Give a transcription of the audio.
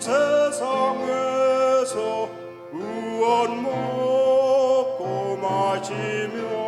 세상에서 우원 먹고 마시며